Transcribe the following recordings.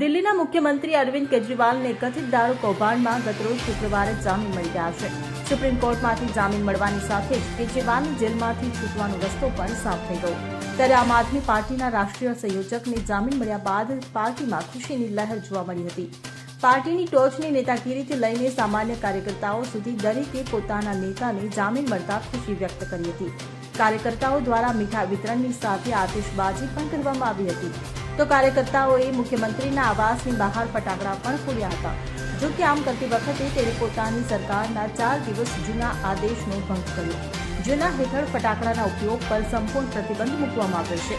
દિલ્હીના મુખ્યમંત્રી અરવિંદ કેજરીવાલને કથિત દારૂ કૌભાંડમાં ગતરોજ શુક્રવારે જામીન મળી ગયા છે. સુપ્રીમ કોર્ટમાંથી જામીન મળવાની સાથે જ કેજરીવાલની જેલમાંથી છૂટવાનો રસ્તો પણ સાફ થઈ ગયો. ત્યારે આમ આદમી પાર્ટીના રાષ્ટ્રીય સંયોજકને જામીન મળ્યા બાદ પાર્ટીમાં ખુશીની લહેર જોવા મળી હતી. પાર્ટીની ટોચની નેતાગીરીથી લઈને સામાન્ય કાર્યકર્તાઓ સુધી દરેકે પોતાના નેતાને જામીન મળતા ખુશી વ્યક્ત કરી હતી. કાર્યકર્તાઓ દ્વારા મીઠા વિતરણની સાથે આતિશબાજી પણ કરવામાં આવી હતી. તો કાર્યકર્તાઓએ મુખ્યમંત્રીના આવાસની બહાર ફટાકડા પણ ફોડ્યા હતા. જો કે આમ કરતી વખતે તેણે પોતાની સરકારના ચાર દિવસ જૂના આદેશનો ભંગ કર્યો, જેના હેઠળ ફટાકડાના ઉપયોગ પર સંપૂર્ણ પ્રતિબંધ મૂકવામાં આવ્યો છે.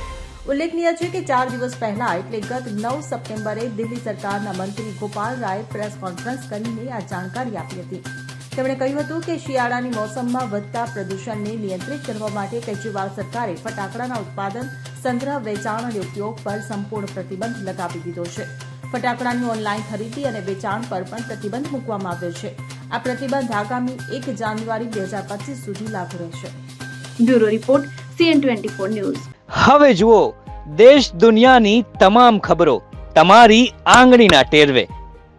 ઉલ્લેખનીય છે કે ચાર દિવસ પહેલા, એટલે ગત નવ સપ્ટેમ્બરે, દિલ્હી સરકારના મંત્રી ગોપાલ રાયે પ્રેસ કોન્ફરન્સ કરીને આ જાણકારી આપી હતી. તેમણે કહ્યું હતું કે શિયાળાની મોસમમાં વધતા પ્રદૂષણને નિયંત્રિત કરવા માટે કેજરીવાલ સરકારે ફટાકડાના ઉત્પાદન, સંગ્રહ, વેચાણ અને ઉપયોગ પર સંપૂર્ણ પ્રતિબંધ લગાવી દીધો છે. ફટાકડાની ઓનલાઈન ખરીદી અને વેચાણ પર પણ પ્રતિબંધ મૂકવામાં આવ્યો છે. આ પ્રતિબંધ આગામી એક જાન્યુઆરી બે હજાર પચીસ સુધી લાગુ રહેશે. Bureau report, CN twenty four news. હવે જુઓ, દેશ દુનિયાની તમામ ખબરો તમારી આંગળીના ટેરવે.